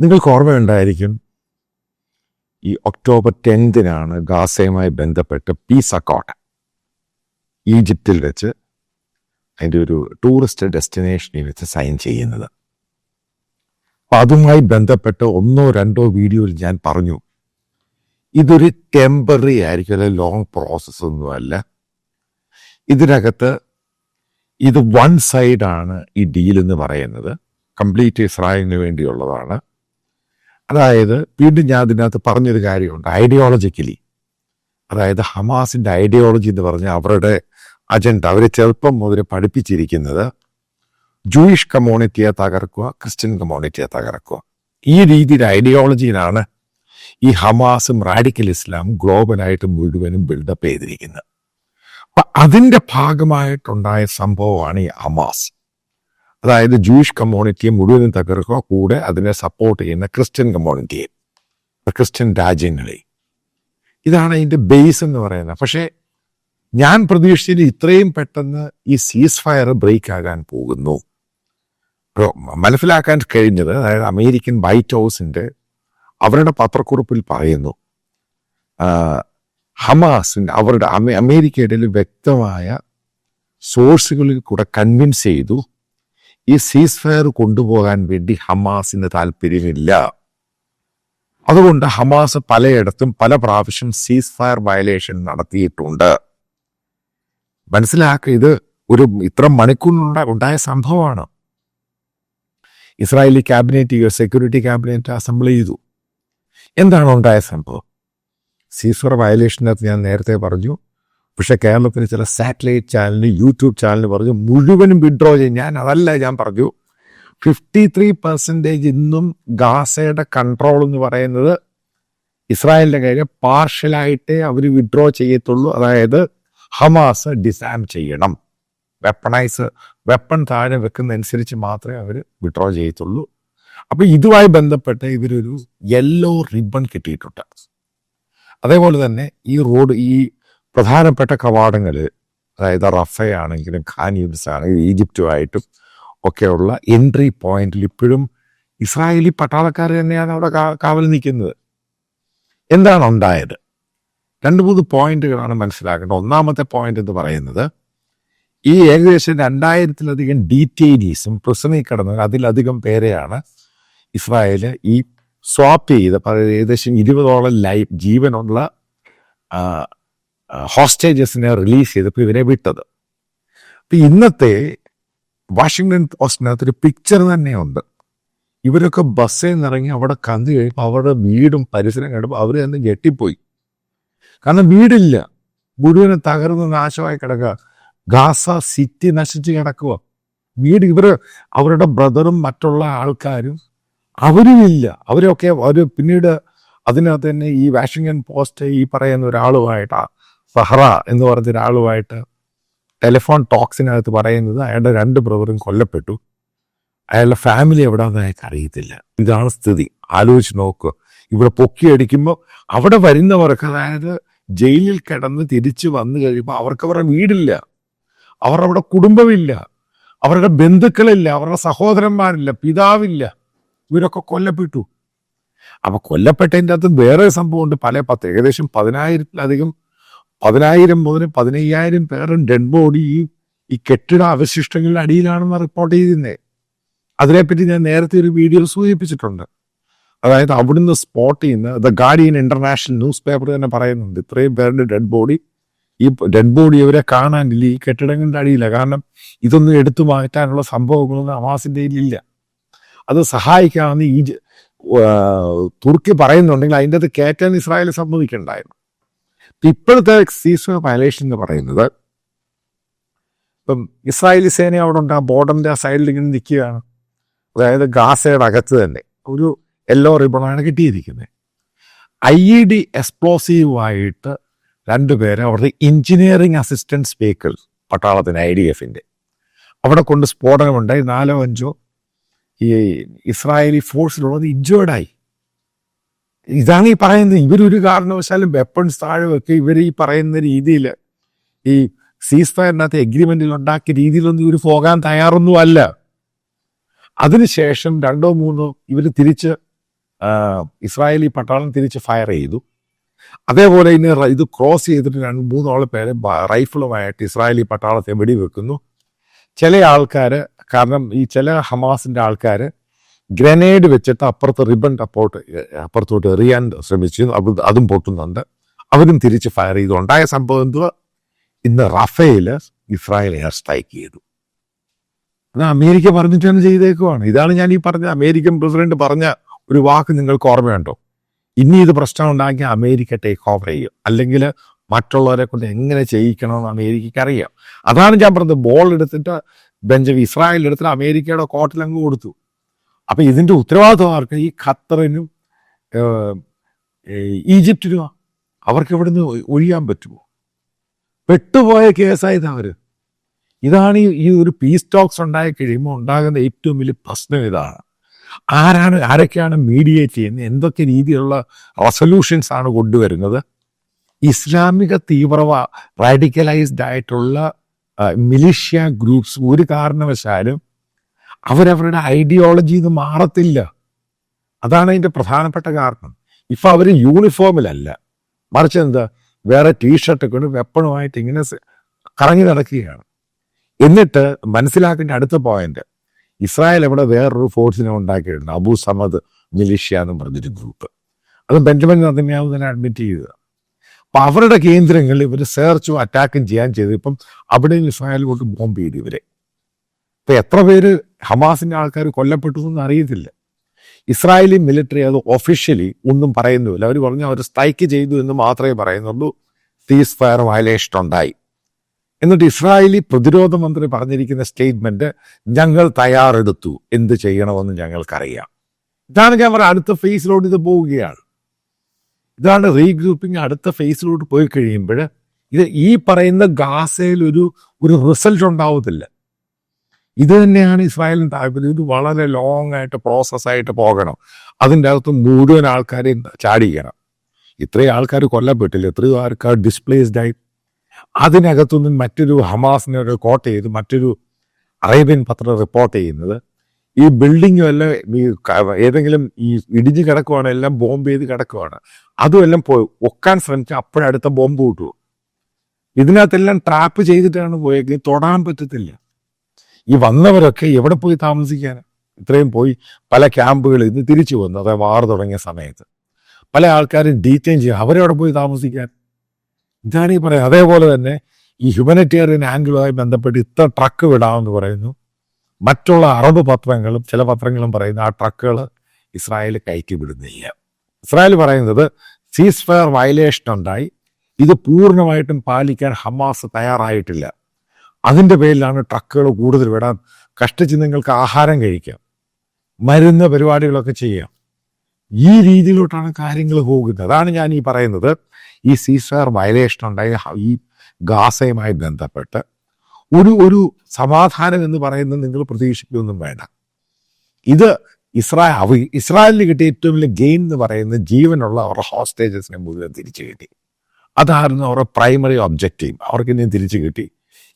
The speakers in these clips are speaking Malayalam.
നിങ്ങൾക്ക് ഓർമ്മയുണ്ടായിരിക്കും ഈ ഒക്ടോബർ ടെൻത്തിനാണ് ഗാസയുമായി ബന്ധപ്പെട്ട് പീസ് അക്കോട്ട് ഈജിപ്തിൽ വെച്ച് അതിന്റെ ഒരു ടൂറിസ്റ്റ് ഡെസ്റ്റിനേഷനിൽ വെച്ച് സൈൻ ചെയ്യുന്നത്. അപ്പം അതുമായി ബന്ധപ്പെട്ട് ഒന്നോ രണ്ടോ വീഡിയോയിൽ ഞാൻ പറഞ്ഞു ഇതൊരു ടെമ്പററി ആയിരിക്കും അല്ലെ ലോങ് പ്രോസസ് ഒന്നുമല്ല ഇതിനകത്ത് ഇത് വൺ സൈഡാണ് ഈ ഡീൽ എന്ന് പറയുന്നത്. കംപ്ലീറ്റ് ഇസ്രായേലിന് വേണ്ടിയുള്ളതാണ്. അതായത് വീണ്ടും ഞാൻ അതിനകത്ത് പറഞ്ഞൊരു കാര്യമുണ്ട്. ഐഡിയോളജിക്കലി അതായത് ഹമാസിന്റെ ഐഡിയോളജി എന്ന് പറഞ്ഞാൽ അവരുടെ അജണ്ട അവരെ ചെറുപ്പം മുതൽ പഠിപ്പിച്ചിരിക്കുന്നത് ജൂയിഷ് കമ്മ്യൂണിറ്റിയെ തകർക്കുക ക്രിസ്ത്യൻ കമ്മ്യൂണിറ്റിയെ തകർക്കുക. ഈ രീതിയിൽ ഐഡിയോളജിയിലാണ് ഈ ഹമാസും റാഡിക്കൽ ഇസ്ലാം ഗ്ലോബലായിട്ട് മുഴുവനും ബിൽഡപ്പ് ചെയ്തിരിക്കുന്നത്. അപ്പം അതിന്റെ ഭാഗമായിട്ടുണ്ടായ സംഭവമാണ് ഈ ഹമാസ്. അതായത് ജൂയിഷ് കമ്മ്യൂണിറ്റിയെ മുഴുവനും തകർക്കുക കൂടെ അതിനെ സപ്പോർട്ട് ചെയ്യുന്ന ക്രിസ്ത്യൻ കമ്മ്യൂണിറ്റിയെ ക്രിസ്ത്യൻ രാജ്യങ്ങളെ. ഇതാണ് അതിന്റെ ബേസ് എന്ന് പറയുന്നത്. പക്ഷേ ഞാൻ പ്രതീക്ഷിച്ചത് ഇത്രയും പെട്ടെന്ന് ഈ സീസ് ഫയർ ബ്രേക്ക് ആകാൻ പോകുന്നു മനസ്സിലാക്കാൻ കഴിഞ്ഞത് അതായത് അമേരിക്കൻ വൈറ്റ് ഹൗസിന്റെ അവരുടെ പത്രക്കുറിപ്പിൽ പറയുന്നു. ഹമാസിന്റെ അവരുടെ അമേ- അമേരിക്കയുടെ വ്യക്തമായ സോഴ്സുകളിൽ കൂടെ കൺവിൻസ് ചെയ്തു. ഈ സീസ് ഫയർ കൊണ്ടുപോകാൻ വേണ്ടി ഹമാസിന് താല്പര്യമില്ല. അതുകൊണ്ട് ഹമാസ് പലയിടത്തും പല പ്രാവശ്യം സീസ് ഫയർ വയലേഷൻ നടത്തിയിട്ടുണ്ട്. മനസ്സിലാക്കുക ഇത് ഒരു ഇത്ര മണിക്കൂറിനുണ്ട ഉണ്ടായ സംഭവമാണ്. Israeli cabinet security cabinet assemble ചെയ്തു. എന്താണ് ഉണ്ടായ സംഭവം? സീസ്വർ വയലേഷനകത്ത് ഞാൻ നേരത്തെ പറഞ്ഞു പക്ഷെ കേരളത്തിന് ചില സാറ്റലൈറ്റ് ചാനലിന് യൂട്യൂബ് ചാനലിന് പറഞ്ഞു മുഴുവനും വിഡ്രോ ചെയ്യും. ഞാൻ അതല്ല ഞാൻ പറഞ്ഞു. ഫിഫ്റ്റി ത്രീ പെർസെന്റേജ് ഇന്നും ഗാസയുടെ കൺട്രോൾ എന്ന് പറയുന്നത് ഇസ്രായേലിന്റെ കാര്യം പാർഷ്യലായിട്ടേ അവർ വിഡ്രോ ചെയ്യത്തുള്ളൂ. അതായത് ഹമാസ് ഡിസാം ചെയ്യണം. വെപ്പണൈസ് വെപ്പൺ താഴെ വെക്കുന്നതനുസരിച്ച് മാത്രമേ അവർ വിഡ്രോ ചെയ്യത്തുള്ളൂ. അപ്പോൾ ഇതുമായി ബന്ധപ്പെട്ട് ഇവരൊരു യെല്ലോ റിബൺ കിട്ടിയിട്ടുണ്ട്. അതേപോലെ തന്നെ ഈ റോഡ് ഈ പ്രധാനപ്പെട്ട കവാടങ്ങൾ അതായത് റഫയാണെങ്കിലും ഖാൻ യൂനിസ് ആണെങ്കിലും ഈജിപ്റ്റുമായിട്ടും ഒക്കെയുള്ള എൻട്രി പോയിന്റിൽ ഇപ്പോഴും ഇസ്രായേലി പട്ടാളക്കാർ തന്നെയാണ് അവിടെ കാവൽ നിൽക്കുന്നത്. എന്താണ് ഉണ്ടായത്? രണ്ട് മൂന്ന് പോയിന്റുകളാണ് മനസ്സിലാക്കേണ്ടത്. ഒന്നാമത്തെ പോയിന്റ് എന്ന് പറയുന്നത് ഈ ഏകദേശം രണ്ടായിരത്തിലധികം ഡീറ്റെയിനീസും പ്രിസണിൽ കിടന്ന അതിലധികം പേരെയാണ് ഇസ്രായേൽ ഈ സ്വാപ്പ് ചെയ്ത് ഏകദേശം ഇരുപതോളം ലൈഫ് ജീവനുള്ള ഹോസ്റ്റേജസിനെ റിലീസ് ചെയ്തപ്പോൾ ഇവരെ വിട്ടത്. അപ്പൊ ഇന്നത്തെ വാഷിങ്ടൺ പോസ്റ്റിനകത്ത് ഒരു പിക്ചർ തന്നെയുണ്ട്. ഇവരൊക്കെ ബസ്സിൽ നിന്നിറങ്ങി അവിടെ കണ്ടു കഴിയുമ്പോൾ അവരുടെ വീടും പരിസരം കണ്ടപ്പോൾ അവർ തന്നെ ഞെട്ടിപ്പോയി. കാരണം വീടില്ല. മുഴുവനും തകർന്ന് നാശമായി കിടക്കുക. ഗാസ സിറ്റി നശിച്ച് കിടക്കുക. വീട് ഇവർ അവരുടെ ബ്രദറും മറ്റുള്ള ആൾക്കാരും അവരും ഇല്ല. അവരൊക്കെ അവർ പിന്നീട് അതിനകത്ത് തന്നെ ഈ വാഷിങ്ടൺ പോസ്റ്റ് ഈ പറയുന്ന ഒരാളുമായിട്ട് സഹറ എന്ന് പറഞ്ഞ ഒരാളുമായിട്ട് ടെലിഫോൺ ടോക്സിനകത്ത് പറയുന്നത് അയാളുടെ രണ്ട് ബ്രദറും കൊല്ലപ്പെട്ടു. അയാളുടെ ഫാമിലി എവിടെയാണെന്ന് അയാൾക്ക് അറിയത്തില്ല. ഇതാണ് സ്ഥിതി. ആലോചിച്ച് നോക്കുക ഇവിടെ പൊക്കിയടിക്കുമ്പോൾ അവിടെ വരുന്നവർക്ക് അതായത് ജയിലിൽ കിടന്ന് തിരിച്ചു വന്നു കഴിയുമ്പോൾ അവർക്ക് അവരുടെ വീടില്ല. അവരവിടെ കുടുംബമില്ല. അവരുടെ ബന്ധുക്കളില്ല. അവരുടെ സഹോദരന്മാരില്ല. പിതാവില്ല. ഇവരൊക്കെ കൊല്ലപ്പെട്ടു. അപ്പൊ കൊല്ലപ്പെട്ടതിന്റെ അകത്ത് വേറെ സംഭവമുണ്ട്. പല പത്ത് ഏകദേശം പതിനായിരത്തിലധികം പതിനായിരം മുതൽ പതിനയ്യായിരം പേരും ഡെഡ് ബോഡി ഈ കെട്ടിട അവശിഷ്ടങ്ങളുടെ അടിയിലാണെന്ന് റിപ്പോർട്ട് ചെയ്തിരുന്നേ. അതിനെപ്പറ്റി ഞാൻ നേരത്തെ ഒരു വീഡിയോ സൂചിപ്പിച്ചിട്ടുണ്ട്. അതായത് അവിടുന്ന് സ്പോട്ട് ചെയ്യുന്ന the Guardian international news paper തന്നെ പറയുന്നുണ്ട് ഇത്രയും പേരുടെ ഡെഡ് ബോഡി ഈ ഡെഡ് ബോഡി ഇവരെ കാണാനില്ല ഈ കെട്ടിടങ്ങളുടെ അടിയില്ല. കാരണം ഇതൊന്നും എടുത്തു മാറ്റാനുള്ള സംഭവങ്ങളൊന്നും അവാസിന്റെ ഇല്ല അത് സഹായിക്കാമെന്ന് ഈ തുർക്കി പറയുന്നുണ്ടെങ്കിൽ അതിന്റെ അത് കയറ്റാൻ ഇസ്രായേൽ സമ്മതിക്കണ്ടായിരുന്നു. ഇപ്പോഴത്തെ സീസർ വയലേഷൻ എന്ന് പറയുന്നത് ഇപ്പം ഇസ്രായേലി സേന അവിടെ ഉണ്ട് ആ ബോർഡറിന്റെ ആ സൈഡിൽ ഇങ്ങനെ നിൽക്കുകയാണ്. അതായത് ഗാസയുടെ അകത്ത് തന്നെ ഒരു യെല്ലോ റിബണാണ് കിട്ടിയിരിക്കുന്നത്. ഐ ഇ ഡി എക്സ്പ്ലോസീവായിട്ട് രണ്ടുപേരെ അവിടുത്തെ എഞ്ചിനീയറിംഗ് അസിസ്റ്റൻസ് വെഹിക്കിൾ പട്ടാളത്തിന് ഐ ഡി എഫിന്റെ അവിടെ കൊണ്ട് സ്ഫോടനമുണ്ടായി. നാലോ അഞ്ചോ ഈ ഇസ്രായേലി ഫോഴ്സിലുള്ളത് ഇഞ്ചേർഡായി ഇതാണ് ഈ പറയുന്നത്. ഇവരൊരു കാരണവശാലും വെപ്പൺസ് താഴെ വെക്കുക ഇവർ ഈ പറയുന്ന രീതിയിൽ ഈ സീസ് ഫയറിനകത്ത് എഗ്രിമെന്റിൽ ഉണ്ടാക്കിയ രീതിയിലൊന്നും ഇവർ പോകാൻ തയ്യാറൊന്നും അല്ല. അതിനുശേഷം രണ്ടോ മൂന്നോ ഇവർ തിരിച്ച് ഇസ്രായേലി പട്ടാളം തിരിച്ച് ഫയർ ചെയ്തു. അതേപോലെ ഇനി ഇത് ക്രോസ് ചെയ്തിട്ട് രണ്ട് മൂന്നോളം പേര് റൈഫിളുമായിട്ട് ഇസ്രായേലി പട്ടാളത്തെ വെടിവെക്കുന്നു. ചില ആൾക്കാർ കാരണം ഈ ചില ഹമാസിന്റെ ആൾക്കാർ ഗ്രനേഡ് വെച്ചിട്ട് അപ്പുറത്ത് റിബൺ അപ്പോട്ട് അപ്പുറത്തോട്ട് എറിയാൻ ശ്രമിച്ചു അത് അതും പൊട്ടുന്നുണ്ട്. അവരും തിരിച്ച് ഫയർ ചെയ്തു ഉണ്ടായ സംഭവം എന്തുവാ? ഇന്ന് റഫേൽ ഇസ്രായേൽ എയർ സ്ട്രൈക്ക് ചെയ്തു. അത് അമേരിക്ക പറഞ്ഞിട്ടാണ് ചെയ്തേക്കുവാണ്. ഇതാണ് ഞാൻ ഈ പറഞ്ഞ അമേരിക്കൻ പ്രസിഡന്റ് പറഞ്ഞ ഒരു വാക്ക് നിങ്ങൾക്ക് ഓർമ്മയുണ്ടോ? ഇനി ഇത് പ്രശ്നം ഉണ്ടാക്കി അമേരിക്ക ടേക്ക് ഓവർ ചെയ്യും. അല്ലെങ്കിൽ മറ്റുള്ളവരെ കൊണ്ട് എങ്ങനെ ചെയ്യിക്കണമെന്ന് അമേരിക്കയ്ക്ക് അറിയാം. അതാണ് ഞാൻ പറഞ്ഞത്. ബോൾ എടുത്തിട്ട് ബെഞ്ചമിൻ ഇസ്രായേൽ എടുത്തിട്ട് അമേരിക്കയുടെ കോട്ടിൽ അങ്ങ് കൊടുത്തു. അപ്പൊ ഇതിന്റെ ഉത്തരവാദിത്വം ആർക്ക്? ഈ ഖത്തറിനും ഈജിപ്തിനും അവർക്ക് ഇവിടുന്ന് ഒഴിയാൻ പറ്റുമോ? പെട്ടുപോയ കേസായത് അവർ. ഇതാണ് ഈ ഒരു പീസ് ടോക്സ് ഉണ്ടായി കഴിയുമ്പോൾ ഉണ്ടാകുന്ന ഏറ്റവും വലിയ പ്രശ്നം ഇതാണ്. ആരാണ് ആരൊക്കെയാണ് മീഡിയേറ്റ് ചെയ്യുന്നത്? എന്തൊക്കെ രീതിയിലുള്ള റെസൊല്യൂഷൻസ് ആണ് കൊണ്ടുവരുന്നത്? ഇസ്ലാമിക തീവ്രവ റാഡിക്കലൈസ്ഡ് ആയിട്ടുള്ള മിലിഷ്യ ഗ്രൂപ്പ്സ് ഒരു കാരണവശാലും അവരവരുടെ ഐഡിയോളജി ഇത് മാറത്തില്ല. അതാണ് അതിന്റെ പ്രധാനപ്പെട്ട കാരണം. ഇപ്പം അവർ യൂണിഫോമിലല്ല മറിച്ച് എന്താ വേറെ ടീഷർട്ട് കൊണ്ട് വെപ്പണുമായിട്ട് ഇങ്ങനെ കറങ്ങി നടക്കുകയാണ്. എന്നിട്ട് മനസ്സിലാക്കേണ്ട അടുത്ത പോയിന്റ് ഇസ്രായേൽ ഇവിടെ വേറൊരു ഫോഴ്സിനെ ഉണ്ടാക്കിയിട്ടുണ്ട്. അബു സമദ് മിലിഷ്യ എന്ന് പറഞ്ഞൊരു ഗ്രൂപ്പ് അത് ബെഞ്ചമിൻ നദിന്യാവ് തന്നെ അഡ്മിറ്റ് ചെയ്തത്. അപ്പൊ അവരുടെ കേന്ദ്രങ്ങളിൽ ഇവർ സെർച്ചും അറ്റാക്കും ചെയ്യാൻ ചെയ്തു. ഇപ്പം അവിടെ ഇസ്രായേൽ കൊണ്ട് ബോംബ് ചെയ്തു ഇവരെ. ഇപ്പം എത്ര പേര് ഹമാസിന്റെ ആൾക്കാർ കൊല്ലപ്പെട്ടു എന്ന് അറിയത്തില്ല. ഇസ്രായേലി മിലിറ്ററി അത് ഒഫീഷ്യലി ഒന്നും പറയുന്നുമില്ല. അവർ പറഞ്ഞു അവർ സ്ട്രൈക്ക് ചെയ്തു എന്ന് മാത്രമേ പറയുന്നുള്ളൂ. സീസ് ഫയർ വയലേഷൻ ഉണ്ടായി. എന്നിട്ട് ഇസ്രായേലി പ്രതിരോധ മന്ത്രി പറഞ്ഞിരിക്കുന്ന സ്റ്റേറ്റ്മെന്റ് ഞങ്ങൾ തയ്യാറെടുത്തു. എന്ത് ചെയ്യണമെന്ന് ഞങ്ങൾക്കറിയാം. ഇതാണ് ഞാൻ പറയാം അടുത്ത ഫേസിലോട്ട് ഇത് പോവുകയാണ്. ഇതാണ് റീഗ്രൂപ്പിംഗ് അടുത്ത ഫേസിലോട്ട് പോയി കഴിയുമ്പോൾ ഇത് ഈ പറയുന്ന ഗാസയിൽ ഒരു ഒരു റിസൾട്ട് ഉണ്ടാവത്തില്ല. ഇത് തന്നെയാണ് ഇസ്രായേലിന് താല്പര്യം. ഇത് വളരെ ലോങ് ആയിട്ട് പ്രോസസ്സായിട്ട് പോകണം. അതിന്റെ അകത്ത് മുഴുവൻ ആൾക്കാരെയും ചാടിക്കണം ഇത്രയും ആൾക്കാർ കൊല്ലപ്പെട്ടില്ല. എത്രയോ ആൾക്കാർ ഡിസ്പ്ലേസ്ഡ് ആയി. അതിനകത്തുനിന്ന് മറ്റൊരു ഹമാസിനെ ഒരു കോട്ട് ചെയ്ത് മറ്റൊരു അറേബ്യൻ പത്രം റിപ്പോർട്ട് ചെയ്യുന്നത്. ഈ ബിൽഡിങ്ങും എല്ലാം ഈ ഏതെങ്കിലും ഈ ഇടിഞ്ഞ് കിടക്കുവാണ് എല്ലാം ബോംബ് ചെയ്ത് കിടക്കുവാണ്. അതും എല്ലാം പോയി. ഒക്കാൻ ശ്രമിച്ചാൽ അപ്പോഴടുത്ത ബോംബ് കിട്ടുമോ ഇതിനകത്തെല്ലാം ട്രാപ്പ് ചെയ്തിട്ടാണ് പോയെങ്കിൽ തൊടാൻ പറ്റത്തില്ല. ഈ വന്നവരൊക്കെ എവിടെ പോയി താമസിക്കാൻ? ഇത്രയും പോയി പല ക്യാമ്പുകളിൽ നിന്ന് തിരിച്ചു വന്നു അതായത് വാർ തുടങ്ങിയ സമയത്ത്. പല ആൾക്കാരും ഡീറ്റെയിൻ ചെയ്യും അവരെവിടെ പോയി താമസിക്കാൻ. ഇതാണ് ഈ പറയുന്നത് അതേപോലെ തന്നെ ഈ ഹ്യൂമനിറ്റേറിയൻ ആംഗിളുമായി ബന്ധപ്പെട്ട് ഇത്ര ട്രക്ക് വിടാമെന്ന് പറയുന്നു. മറ്റുള്ള അറബ് പത്രങ്ങളും ചില പത്രങ്ങളും പറയുന്നു ആ ട്രക്കുകൾ ഇസ്രായേൽ കയറ്റി വിടുന്നില്ല. ഇസ്രായേൽ പറയുന്നത് സീസ് ഫയർ വയലേഷൻ ഉണ്ടായി. ഇത് പൂർണമായിട്ടും പാലിക്കാൻ ഹമാസ് തയ്യാറായിട്ടില്ല. അതിന്റെ പേരിലാണ് ട്രക്കുകൾ കൂടുതൽ വിടാൻ കഷ്ടിച്ച് നിങ്ങൾക്ക് ആഹാരം കഴിക്കാം മരുന്ന് പരിപാടികളൊക്കെ ചെയ്യാം. ഈ രീതിയിലോട്ടാണ് കാര്യങ്ങൾ പോകുന്നത്. അതാണ് ഞാൻ ഈ പറയുന്നത്. ഈ സീസർ വയലേഷൻ ഉണ്ടായ ഈ ഗാസയുമായി ബന്ധപ്പെട്ട് ഒരു ഒരു സമാധാനം എന്ന് പറയുന്നത് നിങ്ങൾ പ്രതീക്ഷിക്കുകയൊന്നും വേണ്ട. ഇത് ഇസ്രായേൽ അവ ഇസ്രായേലിന് കിട്ടിയ ഏറ്റവും വലിയ ഗെയിൻ എന്ന് പറയുന്നത് ജീവനുള്ള അവരുടെ ഹോസ്റ്റേജസിനെ മുഴുവൻ തിരിച്ചു കിട്ടി. അതായിരുന്നു അവരുടെ പ്രൈമറി ഒബ്ജക്റ്റീവ് അവർക്ക് ഇനിയും തിരിച്ചു കിട്ടി.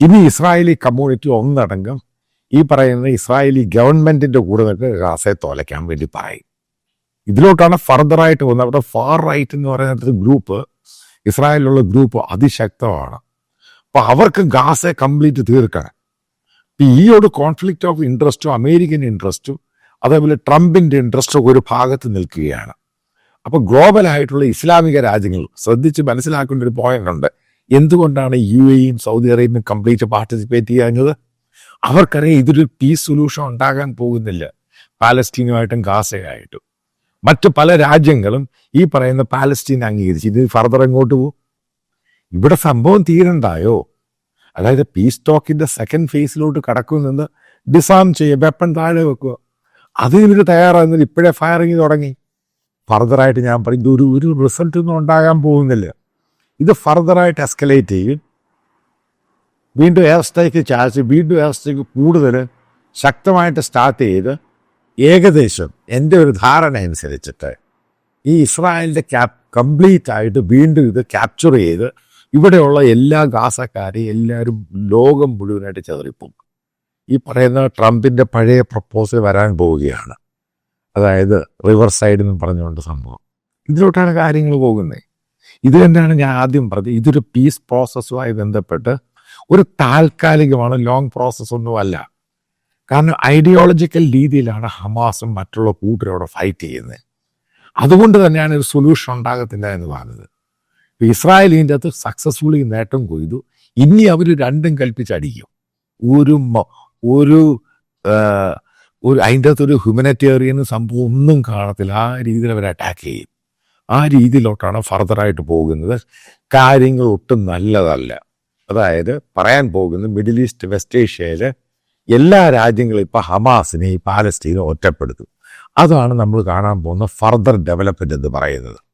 ഇനി ഇസ്രായേലി കമ്മ്യൂണിറ്റി ഒന്നടങ്കം ഈ പറയുന്ന ഇസ്രായേലി ഗവൺമെന്റിന്റെ കൂടെ നിന്നിട്ട് ഗാസയെ തോലയ്ക്കാൻ വേണ്ടി പറയും. ഇതിലോട്ടാണ് ഫർദറായിട്ട് പോകുന്നത് അവിടെ ഫാർ റൈറ്റ് എന്ന് പറയുന്ന ഗ്രൂപ്പ് ഇസ്രായേലിലുള്ള ഗ്രൂപ്പ് അതിശക്തമാണ്. അപ്പൊ അവർക്ക് ഗാസയെ കംപ്ലീറ്റ് തീർക്കണം. ഇപ്പൊ ഈ ഒരു കോൺഫ്ലിക്റ്റ് ഓഫ് ഇൻട്രസ്റ്റും അമേരിക്കൻ ഇൻട്രസ്റ്റും അതേപോലെ ട്രംപിന്റെ ഇൻട്രസ്റ്റും ഒരു ഭാഗത്ത് നിൽക്കുകയാണ്. അപ്പൊ ഗ്ലോബലായിട്ടുള്ള ഇസ്ലാമിക രാജ്യങ്ങൾ ശ്രദ്ധിച്ച് മനസ്സിലാക്കേണ്ട ഒരു പോയിന്റ് ഉണ്ട്. എന്തുകൊണ്ടാണ് യു എയും സൗദി അറേബ്യയും കംപ്ലീറ്റ് പാർട്ടിസിപ്പേറ്റ് ചെയ്യുന്നത് അവർക്കറിയാം ഇതൊരു പീസ് സൊല്യൂഷൻ ഉണ്ടാകാൻ പോകുന്നില്ല. പാലസ്റ്റീനുമായിട്ടും ഗാസയായിട്ടും. മറ്റു പല രാജ്യങ്ങളും ഈ പറയുന്ന പാലസ്റ്റീൻ അംഗീകരിച്ച്. ഇത് ഫർദർ എങ്ങോട്ട് പോകും ഇവിടെ സംഭവം തീരണ്ടായോ അതായത് പീസ് ടോക്കിന്റെ സെക്കൻഡ് ഫേസിലോട്ട് കടക്കുമെന്ന് ഡിസാം ചെയ്യുക വെപ്പൺ താഴെ വെക്കുക. അത് ഇവർ തയ്യാറാകുന്നത് ഇപ്പോഴേ ഫയറിങ് തുടങ്ങി. ഫർദറായിട്ട് ഞാൻ പറയും ഒരു ഒരു റിസൾട്ടൊന്നും ഉണ്ടാകാൻ പോകുന്നില്ല. ഇത് ഫർദറായിട്ട് എസ്കലേറ്റ് ചെയ്യും. വീണ്ടും എയർ സ്ട്രൈക്ക് ചാർജ് വീണ്ടും എയർ സ്ട്രൈക്ക് കൂടുതൽ ശക്തമായിട്ട് സ്റ്റാർട്ട് ചെയ്ത് ഏകദേശം എന്റെ ഒരു ധാരണ അനുസരിച്ചിട്ട് ഈ ഇസ്രായേലിന്റെ ക്യാപ് കംപ്ലീറ്റ് ആയിട്ട് വീണ്ടും ഇത് ക്യാപ്ചർ ചെയ്ത് ഇവിടെയുള്ള എല്ലാ ഗാസക്കാരെയും എല്ലാവരും ലോകം മുഴുവനായിട്ട് ചെതറിപ്പോകും. ഈ പറയുന്ന ട്രംപിന്റെ പഴയ പ്രപ്പോസൽ വരാൻ പോവുകയാണ്. അതായത് റിവർ സൈഡ് എന്ന് പറഞ്ഞുകൊണ്ട് സംഭവം. ഇതിലോട്ടാണ് കാര്യങ്ങൾ പോകുന്നത്. ഇത് തന്നെയാണ് ഞാൻ ആദ്യം പറഞ്ഞത്. ഇതൊരു പീസ് പ്രോസസ്സുമായി ബന്ധപ്പെട്ട് ഒരു താൽക്കാലികമാണ് ലോങ് പ്രോസസ്സൊന്നും അല്ല. കാരണം ഐഡിയോളജിക്കൽ രീതിയിലാണ് ഹമാസും മറ്റുള്ള കൂട്ടരോട് ഫൈറ്റ് ചെയ്യുന്നത്. അതുകൊണ്ട് തന്നെയാണ് ഒരു സൊല്യൂഷൻ ഉണ്ടാകത്തില്ല എന്ന് പറഞ്ഞത്. ഇപ്പൊ ഇസ്രായേൽ ഇതിന്റെ അകത്ത് സക്സസ്ഫുള്ളി നേട്ടം കൊയ്തു. ഇനി അവർ രണ്ടും കൽപ്പിച്ചടിക്കും. ഒരു ഒരു ഒരു അതിന്റെ അകത്ത് ഒരു ഹ്യൂമനിറ്റേറിയൻ സംഭവം ഒന്നും കാണത്തില്ല. ആ രീതിയിൽ അവർ അറ്റാക്ക് ചെയ്യും. ആ രീതിയിലോട്ടാണ് ഫർദറായിട്ട് പോകുന്നത്. കാര്യങ്ങൾ ഒട്ടും നല്ലതല്ല. അതായത് പറയാൻ പോകുന്നത് മിഡിൽ ഈസ്റ്റ് വെസ്റ്റ് ഏഷ്യയിലെ എല്ലാ രാജ്യങ്ങളും ഇപ്പോൾ ഹമാസിനെ ഈ പാലസ്തീനെ ഒറ്റപ്പെടുത്തും. അതാണ് നമ്മൾ കാണാൻ പോകുന്ന ഫർദർ ഡെവലപ്മെന്റ് എന്ന് പറയുന്നത്.